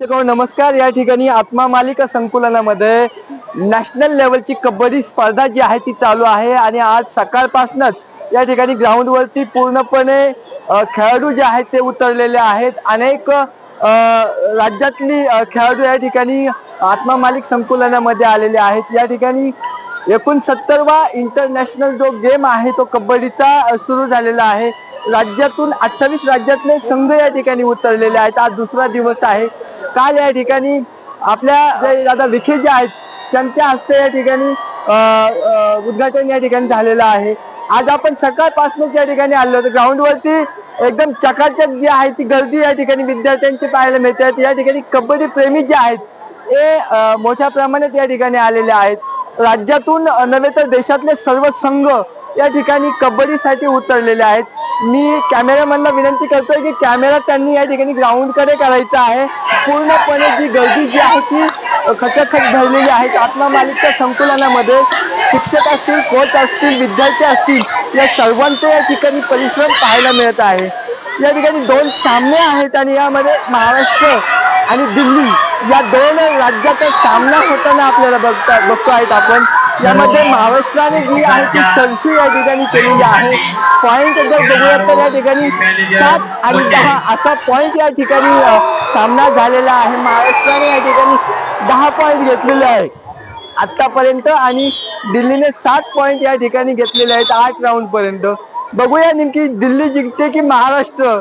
नमस्कार. या ठिकाणी आत्मा मालिका संकुलनामध्ये नॅशनल लेवलची कबड्डी स्पर्धा जी आहे ती चालू आहे. आणि आज सकाळपासूनच या ठिकाणी ग्राउंडवरती पूर्णपणे खेळाडू जे आहेत ते उतरलेले आहेत. अनेक राज्यातली खेळाडू या ठिकाणी आत्मा मालिक संकुलनामध्ये आलेले आहेत. या ठिकाणी एकोणसत्तरवा इंटरनॅशनल जो गेम आहे तो कबड्डीचा सुरू झालेला आहे. राज्यातून अठ्ठावीस राज्यातले संघ या ठिकाणी उतरलेले आहेत. आज दुसरा दिवस आहे. काल या ठिकाणी आपल्या जे दादा विखे जे आहेत त्यांच्या हस्ते या ठिकाणी उद्घाटन या ठिकाणी झालेलं आहे. आज आपण सकाळपासूनच या ठिकाणी आलो होतो ग्राउंडवरती एकदम चकाचक जी आहे ती गर्दी या ठिकाणी विद्यार्थ्यांची पाहायला मिळते. या ठिकाणी कबड्डी प्रेमी जे आहेत हे मोठ्या प्रमाणात या ठिकाणी आलेले आहेत. राज्यातून नव्हे तर देशातले सर्व संघ या ठिकाणी कबड्डीसाठी उतरलेले आहेत. मी कॅमेरामॅनला विनंती करतोय की कॅमेरा त्यांनी या ठिकाणी ग्राउंडकडे करायचा आहे. पूर्णपणे जी गर्दी जी आहे ती खचाखच भरलेली आहे. आत्मा मालिकच्या संकुलनामध्ये शिक्षक असतील कोच असतील विद्यार्थी असतील या सर्वांचे या ठिकाणी परिश्रम पाहायला मिळत आहे. या ठिकाणी दोन सामने आहेत आणि यामध्ये महाराष्ट्र आणि दिल्ली या दोन राज्याचा सामना होताना आपल्याला बघता बघतो आहेत आपण. यामध्ये महाराष्ट्राने जी आहे ती सरशी या ठिकाणी केलेली आहे. पॉइंट जर बघूयात तर या ठिकाणी सात आणि दहा असा पॉइंट या ठिकाणी सामना झालेला आहे. महाराष्ट्राने या ठिकाणी दहा पॉइंट घेतलेले आहे आतापर्यंत आणि दिल्लीने सात पॉइंट या ठिकाणी घेतलेले आहेत आठ राऊंड पर्यंत. बघूया नेमकी दिल्ली जिंकते की महाराष्ट्र.